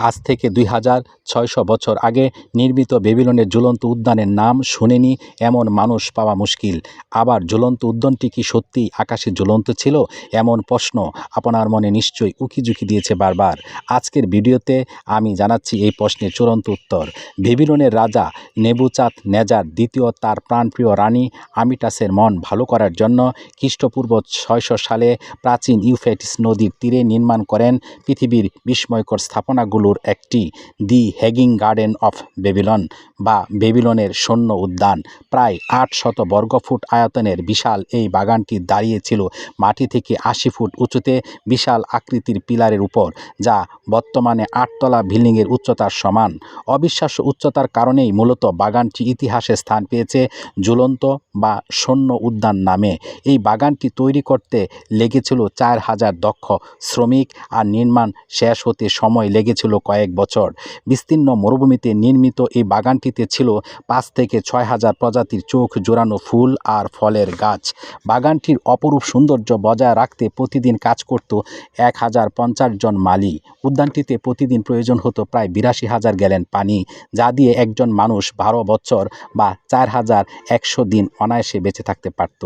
আজ থেকে দুই হাজার ছয়শো বছর আগে নির্মিত বেবিলনের ঝুলন্ত উদ্যানের নাম শুনেনি এমন মানুষ পাওয়া মুশকিল। আবার ঝুলন্ত উদ্যানটি কি সত্যিই আকাশে ঝুলন্ত ছিল? এমন প্রশ্ন আপনার মনে নিশ্চয়ই উকিঝুঁকি দিয়েছে বারবার। আজকের ভিডিওতে আমি জানাচ্ছি এই প্রশ্নের চূড়ান্ত উত্তর। বেবিলনের রাজা নেবুচাঁদ নেজার দ্বিতীয় তার প্রাণপ্রিয় রানী আমিটাসের মন ভালো করার জন্য খ্রিস্টপূর্ব ছয়শো সালে প্রাচীন ইউফ্রেটিস নদীর তীরে নির্মাণ করেন পৃথিবীর বিস্ময়কর স্থাপনাগুলোর একটি দি হ্যাগিং গার্ডেন অফ বেবিলন বা বেবিলনের সৈন্য উদ্যান। প্রায় আট শত বর্গফুট আয়তনের বিশাল এই বাগানটি দাঁড়িয়েছিল মাটি থেকে আশি ফুট উঁচুতে বিশাল আকৃতির পিলারের উপর, যা বর্তমানে আটতলা বিল্ডিংয়ের উচ্চতার সমান। অবিশ্বাস্য উচ্চতার কারণেই মূলত বাগানটি ইতিহাসে স্থান পেয়েছে ঝুলন্ত বা সৈন্য উদ্যান নামে। এই বাগানটি তৈরি করতে লেগেছিল চার হাজার দক্ষ শ্রমিক আর নির্মাণ শেষ হতে সময় লেগেছিল কয়েক বছর। বিস্তীর্ণ মরুভূমিতে নির্মিত এই বাগানটিতে ছিল পাঁচ থেকে ছয় হাজার প্রজাতির চোখ জোড়ানো ফুল আর ফলের গাছ। বাগানটির অপরূপ সৌন্দর্য বজায় রাখতে প্রতিদিন কাজ করত এক হাজার পঞ্চাশ জন মালি। উদ্যানটিতে প্রতিদিন প্রয়োজন হতো প্রায় বিরাশি হাজার গ্যালেন পানি, যা দিয়ে একজন মানুষ বারো বছর বা চার হাজার একশো দিন অনায়াসে বেঁচে থাকতে পারত।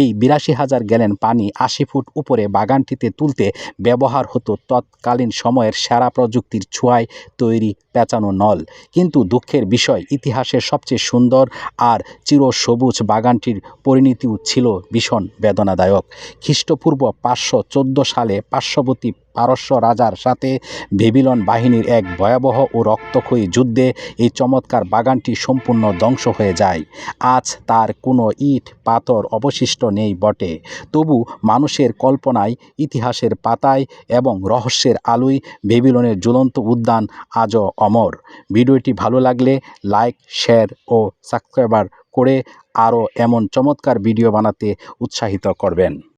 এই বিরাশি হাজার গ্যালেন পানি আশি ফুট উপরে বাগানটিতে তুলতে ব্যবহার হতো তৎকালীন সময়ের সেরা প্রযুক্তির ছোঁয়ায় তৈরি পেঁচানো নল। কিন্তু দুঃখের বিষয়, ইতিহাসের সবচেয়ে সুন্দর আর চিরসবুজ বাগানটির পরিণতিও ছিল ভীষণ বেদনাদায়ক। খ্রিস্টপূর্ব পাঁচশো চোদ্দ সালে পার্শ্ববর্তী পারস্য রাজার সাথে বেবিলন বাহিনীর এক ভয়াবহ ও রক্তক্ষয়ী যুদ্ধে এই চমৎকার বাগানটি সম্পূর্ণ ধ্বংস হয়ে যায়। আজ তার কোনো ইট, পাথর অবশিষ্ট নেই বটে। তবু মানুষের কল্পনায়, ইতিহাসের পাতায় এবং রহস্যের আলোয় বেবিলনের উদ্যান আজও অমর। ভিডিওটি ভালো লাগলে লাইক, শেয়ার ও সাবস্ক্রাইবার করে আরও এমন চমৎকার ভিডিও বানাতে উৎসাহিত করবেন।